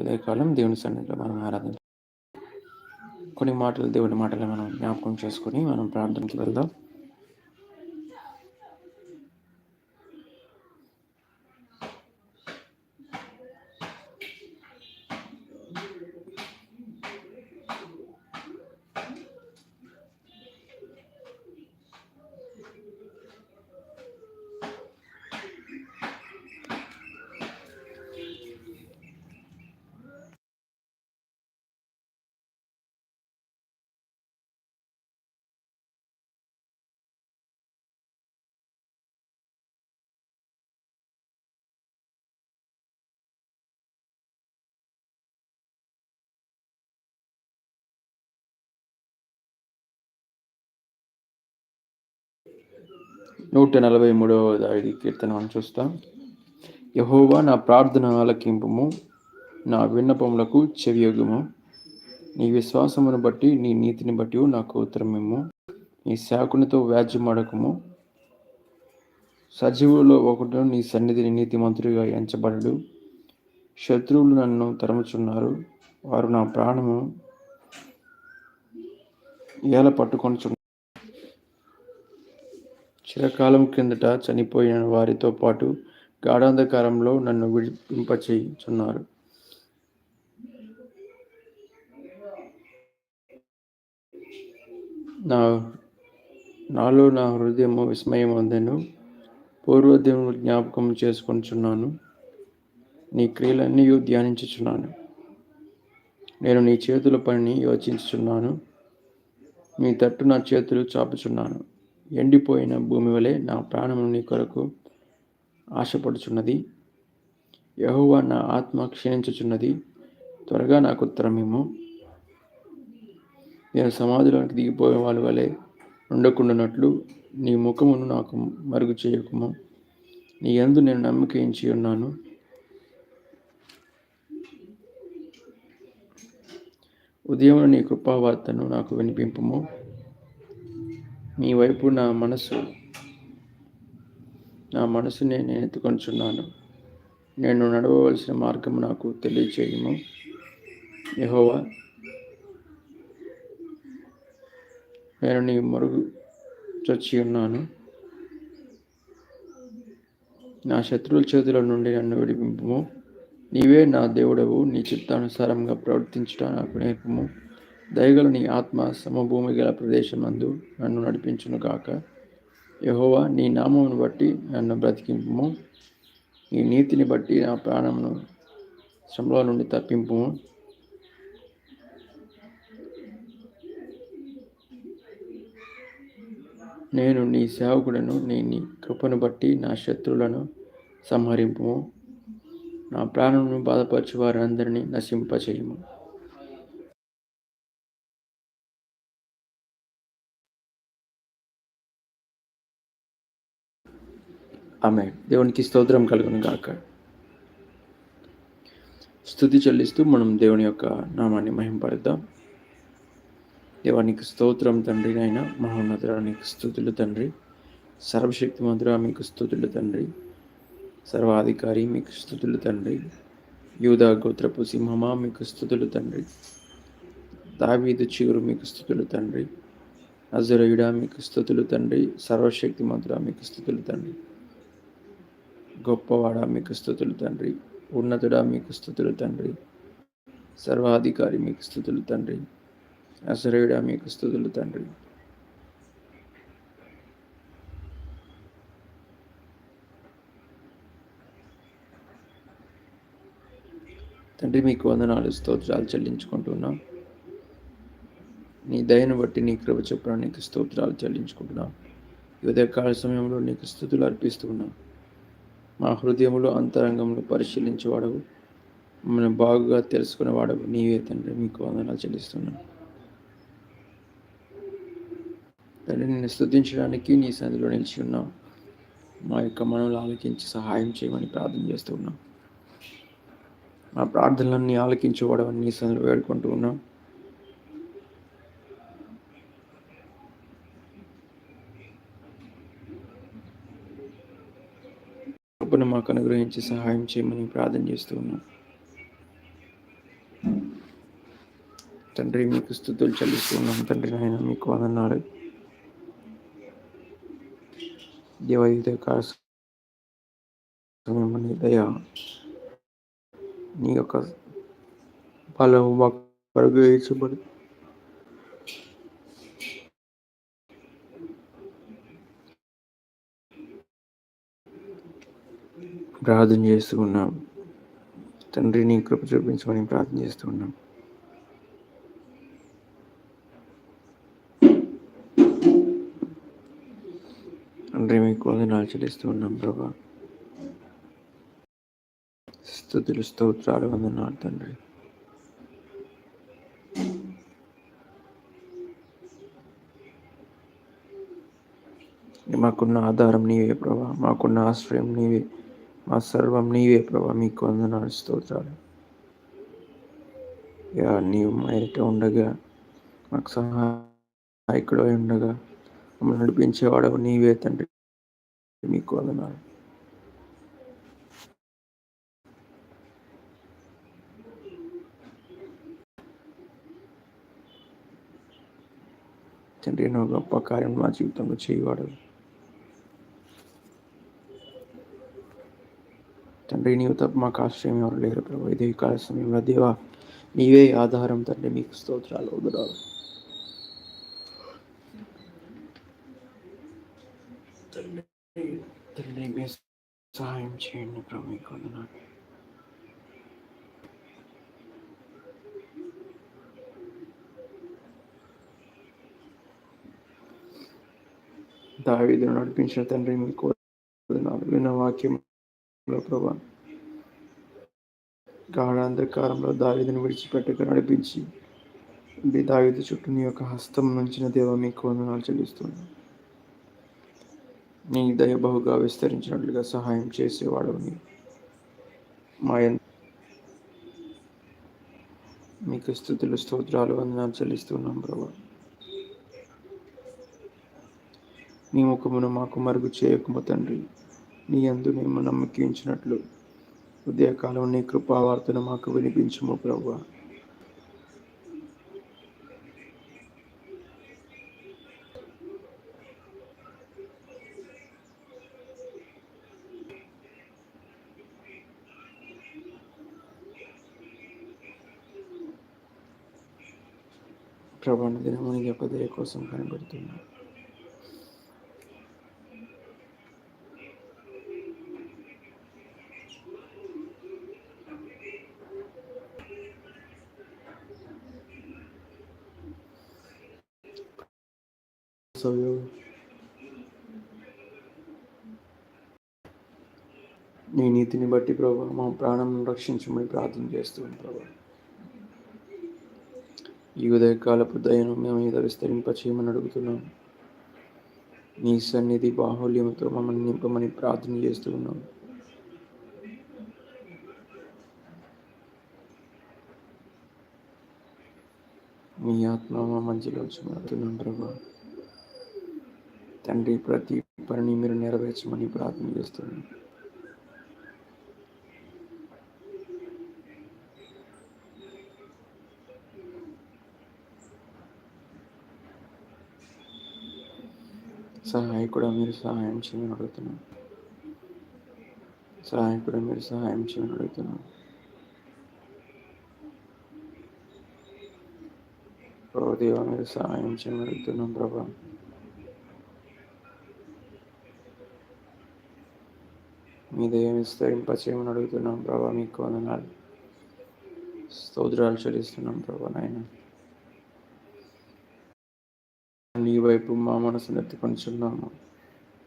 ఉదయకాలం దేవుని సన్నిధిలో మనం ఆరాధన కొన్ని మాటలు దేవుని మాటలు మనం జ్ఞాపకం చేసుకొని మనం ప్రార్థనకి వెళ్దాం. నూట నలభై మూడవ ఐదు కీర్తన మనం చూస్తాం. యహోవా నా ప్రార్థన ఆలకింపము నా విన్నపములకు చెవియగుము నీ విశ్వాసమును బట్టి నీ నీతిని బట్టి నాకు ఉత్తరమేమో నీ శాకునితో వ్యాజ్యమడకము. సజీవులలో ఒకటి నీ సన్నిధిని నీతిమంతుడిగా ఎంచబడడు. శత్రువులు నన్ను తరముచున్నారు. వారు నా ప్రాణము ఏల పట్టుకొని చిరకాలం క్రిందట చనిపోయిన వారితో పాటు గాఢాంధకారంలో నన్ను విడిపింపచేయుచున్నారు. నా నాలో నా హృదయము విస్మయం అందెను పూర్వదేవుని జ్ఞాపకం చేసుకొనిచున్నాను. నీ క్రియలన్నీ ధ్యానించుచున్నాను. నేను నీ చేతుల పనిని యోచించుచున్నాను. నీ తట్టు నా చేతులు చాపుచున్నాను. ఎండిపోయిన భూమి వలె నా ప్రాణము నీ కొరకు ఆశపడుచున్నది. యహోవా నా ఆత్మ క్షీణించుచున్నది. త్వరగా నాకు ఉత్తరమేమో నేను సమాధిలోనికి దిగిపోయే వాళ్ళ వలె ఉండకుండానట్లు నీ ముఖమును నాకు మరుగు చేయకుము. నీ ఎందు నేను నమ్మకించి ఉన్నాను. ఉదయం నీ కృపావార్తను నాకు వినిపింపము. మీ వైపు నా మనసు. నా మనసుని నేను ఎత్తుకొంచున్నాను. నేను నడవవలసిన మార్గం నాకు తెలియచేయము. యహోవా నేను నీ మరుగు చొచ్చి ఉన్నాను. నా శత్రువుల చేతుల నుండి నన్ను విడిపింపము. నీవే నా దేవుడవు. నీ చిత్తానుసారంగా ప్రవర్తించడం నాకు నేర్పము. దయగల నీ ఆత్మ సమభూమి గల ప్రదేశం నందు నన్ను నడిపించును కాక యహోవా నీ నామమును బట్టి నన్ను బ్రతికింపుము. నీ నీతిని బట్టి నా ప్రాణమును శ్రమలో నుండి తప్పింపు నేను నీ సేవకుడను నీ నీ కృపను బట్టి నా శత్రువులను సంహరింపు నా ప్రాణమును బాధపరచు వారందరినీ నశింపచేయము. ఆమె దేవునికి స్తోత్రం కలుగును గాక. స్థుతి చెల్లిస్తూ మనం దేవుని యొక్క నామాన్ని మహింపడదాం దేవానికి స్తోత్రం తండ్రి నాయన మహోన్నతుడ స్థుతులు తండ్రి. సర్వశక్తి మంత్ర మీకు స్థుతులు తండ్రి. సర్వాధికారి మీకు స్థుతులు తండ్రి. యూదా గోత్రపు సింహమా మీకు స్థుతులు తండ్రి. దావీదు చిగురు మీకు స్థుతులు తండ్రి. అజరయుడా మీకు స్థుతులు తండ్రి. సర్వశక్తి మధుర మీకు స్థుతులు తండ్రి. గొప్పవాడా మీకు స్థుతులు తండ్రి. ఉన్నతుడా మీకు స్థుతులు తండ్రి. సర్వాధికారి మీకు స్థుతులు తండ్రి. అసరేయుడా మీకు స్థుతులు తండ్రి. తండ్రి మీకు వందనాలు స్తోత్రాలు చెల్లించుకుంటున్నాం. నీ దయను బట్టి నీ కృప చొప్పున నీకు స్తోత్రాలు చెల్లించుకుంటున్నాం. ఉదయకాల సమయంలో నీకు స్థుతులు అర్పిస్తున్నాం. మా హృదయములు అంతరంగంలో పరిశీలించేవాడవు. మనం బాగుగా తెలుసుకునేవాడవు. నీవే తండ్రి మీకు వందనాలు చెల్లిస్తున్నాను. తండ్రి నిన్ను స్థుతించడానికి నీ సన్నిధిలో నిలిచి ఉన్నాం. మా యొక్క మనవులు ఆలకించి సహాయం చేయమని ప్రార్థన చేస్తూ ఉన్నాం. మా ప్రార్థనలన్నీ ఆలకించేవాడవని నీ సన్నిధిలో వేడుకుంటూ ఉన్నాం కృపను మాకు అనుగ్రహించి సహాయం చేయమని ప్రార్థన చేస్తూ ఉన్నాం. తండ్రి మీకు స్థుతులు చెల్లిస్తున్నాం తండ్రి నాయన మీకు వందనాలు. దేవైతే సమయం దయ నీ యొక్క బలము మాకు అనుగ్రహించబడి ప్రార్థన చేస్తూ ఉన్నాం. తండ్రి నీ కృప చూపించమని ప్రార్థన చేస్తూ ఉన్నాం. తండ్రి మీకు వందనాలు చెల్లిస్తూ ఉన్నాం ప్రభా. స్థుతులు స్తోత్రాలు వందనాలు తండ్రి. మాకున్న ఆధారం నీవే ప్రభా. మాకున్న ఆశ్రయం నీవే. మా సర్వం నీవే ప్రభా మీకు వందనాలు స్తోత్రాలు. యా నీవు మా ఉండగా మాకు సహాయకుడు ఉండగా మమ్మల్ని నడిపించేవాడవు నీవే తండ్రి మీకు వందనాలు. తండ్రి ఎన్నో గొప్ప కార్యం మా జీవితంలో చేయవాడు తండ్రి నీవు తప్ప మాకు ఆశ్రయం ఎవరు లేరు ప్రభు. ఇదే కాల సమయంలో దేవా నీవే ఆధారం తండ్రి మీకు స్తోత్రాలు వదరాలు తండ్రి మీ సహాయం చేయండి ప్రభు మీకు వందనాలు. దావిదును నడిపించిన తండ్రి మీకు విన్న వాక్యం ప్రభా గాఢాంధకారంలో దావిదను విడిచిపెట్టక నడిపించి దావిద చుట్టూ నీ యొక్క హస్తం నుంచిన దేవ మీకు వందనాలు చెల్లిస్తుంది నీ దయ బహుగా విస్తరించినట్లుగా సహాయం చేసేవాడు మా మా మీకు స్థుతులు స్తోత్రాలు వందనాలు చెల్లిస్తున్నాం ప్రభా. నీ ముఖమును మాకు మరుగు చేయకుమ తండ్రి. నీ అందు మేము నమ్మకించినట్లు ఉదయకాలం నీ కృపావార్తను మాకు వినిపించము ప్రభు. ప్రభాన దినముని యొక్క దయ కోసం కనబడుతున్నాను. నీ నీతిని బట్టి ప్రభా మా ప్రాణం రక్షించమని ప్రార్థన చేస్తున్నాం ప్రభా. ఈ ఉదయకాలపు దయను మేము మీద విస్తరింపచేయమని అడుగుతున్నాం. నీ సన్నిధి బాహుల్యంతో మమ్మల్ని నింపమని ప్రార్థన చేస్తూ ఉన్నాం మీ ఆత్మ మా మంచిలో వచ్చి ప్రభా. తండ్రి ప్రతి పనిని మీరు నెరవేర్చమని ప్రార్థన చేస్తున్నాను. కూడా మీరు సహాయం చేయమని అడుగుతున్నాను. సహాయం కూడా మీరు సహాయం చేయమని అడుగుతున్నాను. ఓ దేవ మీరు సహాయం చేయమని అడుగుతున్నాం ప్రభా. మీ దయం విస్తరింపచేయమని అడుగుతున్నాం ప్రభా మీకు వందనాలు. స్తోత్రాలు చెల్లిస్తున్నాం ప్రభా నాయన. నీ వైపు మా మనసును ఎత్తుకొనిచున్నాము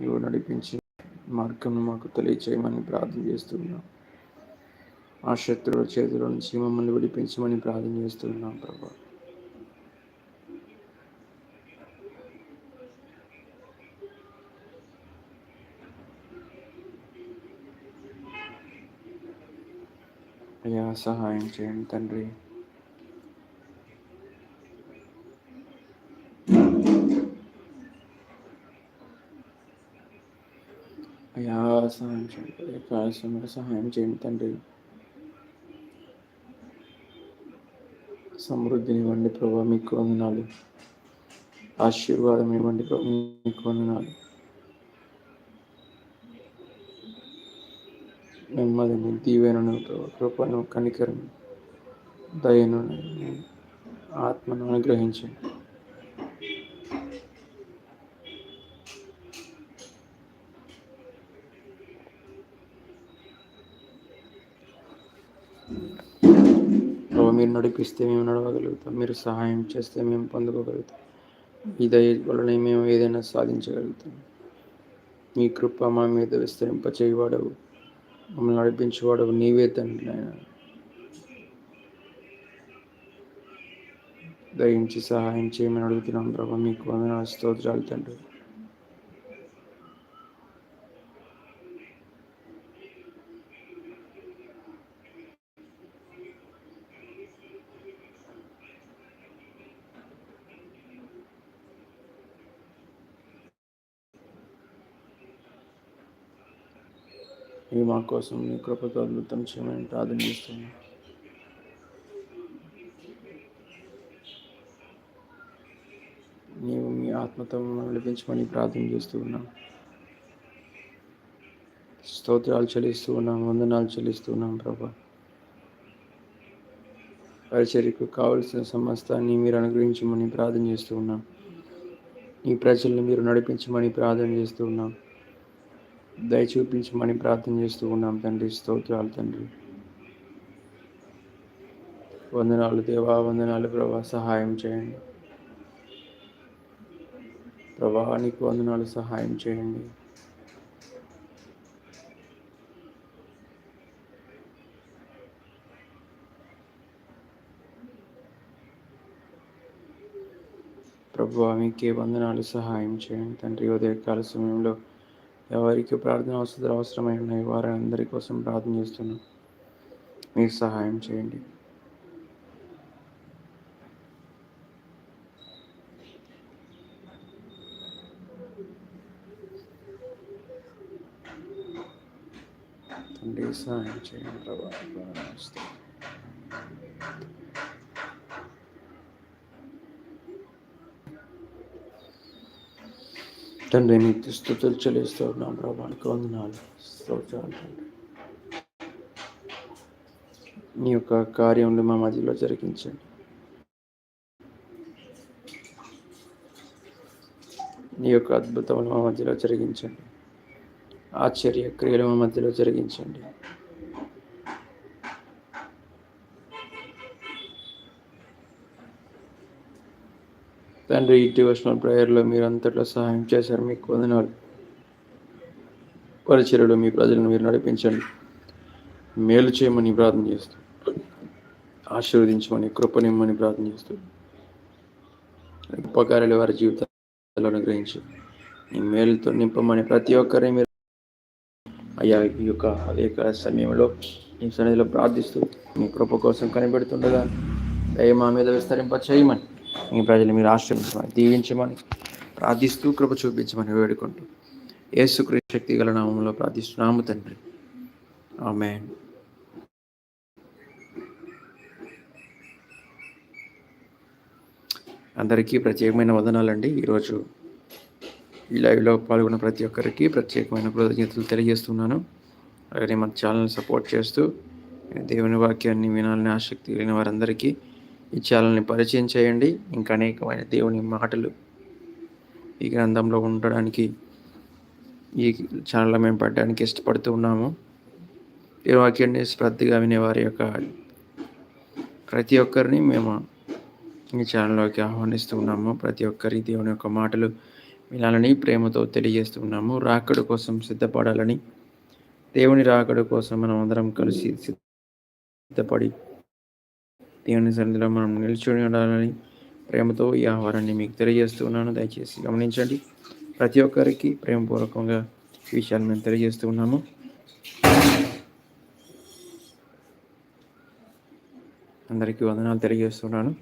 నీవు నడిపించి మార్గం మాకు తెలియచేయమని ప్రార్థన చేస్తున్నాం. ఆ శత్రువుల చేతుల నుంచి మమ్మల్ని విడిపించమని ప్రార్థన చేస్తున్నాం ప్రభా అయ్యా సహాయం చేయండి తండ్రి. అయ్యా సహాయం చేయండి కాల్సిన సహాయం చేయండి తండ్రి. సమృద్ధిని ఇవ్వండి ప్రభా మీకు వందనాలు. ఆశీర్వాదం ఇవ్వండి ప్రభు మీకు వందనాలు. నెమ్మదిని దీవెనను కృపను కనికరం దయను ఆత్మను అనుగ్రహించండి. మీరు నడిపిస్తే మేము నడవగలుగుతాం. మీరు సహాయం చేస్తే మేము పొందుకోగలుగుతాం. ఈ దయ వలన మేము ఏదైనా సాధించగలుగుతాం. మీ కృప మా మీద విస్తరింప చేయవాడవు మమ్మల్ని నడిపించేవాడు నీవే తండ్రి ఆయన దయించి సహాయం చేయమని అడుగుతున్నాం ప్రభా. మీకు వందన స్తోత్రాలు తండ్రి. ఇవి మా కోసం నీ కృపతో అద్భుతం చేయమని ప్రార్థన చేస్తున్నాం. నీవు మీ ఆత్మతో నడిపించమని ప్రార్థన చేస్తూ ఉన్నాం. స్తోత్రాలు చెల్లిస్తూ ఉన్నాం వందనాలు చెల్లిస్తూ ఉన్నాం ప్రభా. పరిచర్యకు కావలసిన సమస్తాన్ని మీరు అనుగ్రహించమని ప్రార్థన చేస్తూ ఉన్నాం. ఈ ప్రజల్ని మీరు నడిపించమని ప్రార్థన చేస్తూ ఉన్నాం. దయ చూపించమని ప్రార్థన చేస్తూ ఉన్నాం తండ్రి. స్తోత్రాలు తండ్రి. వందనాలు దేవా వందనాలు ప్రభా సహాయం చేయండి. ప్రభావానికి వందనాలు సహాయం చేయండి. ప్రభు మీకే వందనాలు సహాయం చేయండి తండ్రి. ఉదయకాల సమయంలో ఎవరికి ప్రార్థన అవసరాలు అవసరమై ఉన్నాయి వారి అందరి కోసం ప్రార్థన చేస్తున్నాం. మీరు సహాయం చేయండి. తండ్రి సహాయం చేయండి ప్రభావం తండ్రి నీకు స్థుతులు చెల్లిస్తూ ఉన్నాం ప్రభానికి వందనాలు స్తోత్రాలు తండ్రి నీ యొక్క కార్యంలో మా మధ్యలో జరిగించండి. నీ యొక్క అద్భుతములు మా మధ్యలో జరిగించండి. ఆశ్చర్య క్రియలు మా మధ్యలో జరిగించండి. తండ్రి ఈ డివోషనల్ ప్రేయర్లో మీరు అంతట్లో సహాయం చేశారు. మీకు వందనాలు. పరిచర్యలో మీ ప్రజలను మీరు నడిపించండి. మేలు చేయమని ప్రార్థన చేస్తూ ఆశీర్వదించమని కృపనిమ్మని ప్రార్థన చేస్తూ ఉపకారాలు వారి జీవితాలను అనుగ్రహించి. నీ మేలుతో నింపమని ప్రతి ఒక్కరిని మీరు అయ్యా ఈ యొక్క అదేక సమయంలో ఈ సన్నిధిలో ప్రార్థిస్తూ మీ కృప కోసం కనిపెడుతుండగా దయ మా మీద విస్తరింప చేయమని మీ ప్రజలు మీరు ఆశ్రమించమని దీవించమని ప్రార్థిస్తూ కృప చూపించమని వేడుకుంటూ యేసుకృష్ణ శక్తి గల నామంలో ప్రార్థిస్తున్నాము తండ్రి. ఆమె అందరికీ ప్రత్యేకమైన వదనాలండి. ఈరోజు ఈ లైవ్లో పాల్గొన్న ప్రతి ఒక్కరికి ప్రత్యేకమైన కృతజ్ఞతలు తెలియజేస్తున్నాను. అలాగే మన ఛానల్ సపోర్ట్ చేస్తూ దేవుని వాక్యాన్ని వినాలని ఆసక్తి కలిగిన వారందరికీ ఈ ఛానల్ని పరిచయం చేయండి. ఇంకా అనేకమైన దేవుని మాటలు ఈ గ్రంథంలో ఉండడానికి ఈ ఛానల్లో మేము పెట్టడానికి ఇష్టపడుతూ ఉన్నాము. ఈ వాక్యాన్ని శ్రద్ధగా వినేవారి యొక్క ప్రతి ఒక్కరిని మేము ఈ ఛానల్లోకి ఆహ్వానిస్తూ ఉన్నాము. ప్రతి ఒక్కరి దేవుని యొక్క మాటలు వినాలని ప్రేమతో తెలియజేస్తున్నాము రాకడు కోసం సిద్ధపడాలని దేవుని రాకడు కోసం మనం అందరం కలిసి సిద్ధపడి దేవుని సన్నిధిలో మనం నిల్చొని ఉండాలని ప్రేమతో ఈ ఆహారాన్ని మీకు తెలియజేస్తున్నాను దయచేసి గమనించండి. ప్రతి ఒక్కరికి ప్రేమపూర్వకంగా ఈ విషయాలు మేము తెలియజేస్తూ ఉన్నాము. అందరికీ వందనాలు తెలియజేస్తున్నాను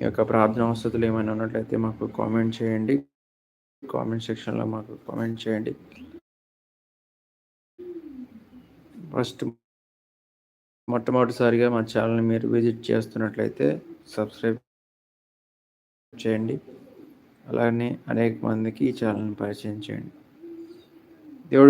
ఈ యొక్క ప్రార్థన వసతులు ఏమైనా ఉన్నట్లయితే మాకు కామెంట్ చేయండి. కామెంట్ సెక్షన్లో మాకు కామెంట్ చేయండి. ఫస్ట్ మొట్టమొదటిసారిగా మా ఛానల్ని మీరు విజిట్ చేస్తున్నట్లయితే సబ్స్క్రైబ్ చేయండి. అలానే అనేక మందికి ఈ ఛానల్ని పరిచయం చేయండి.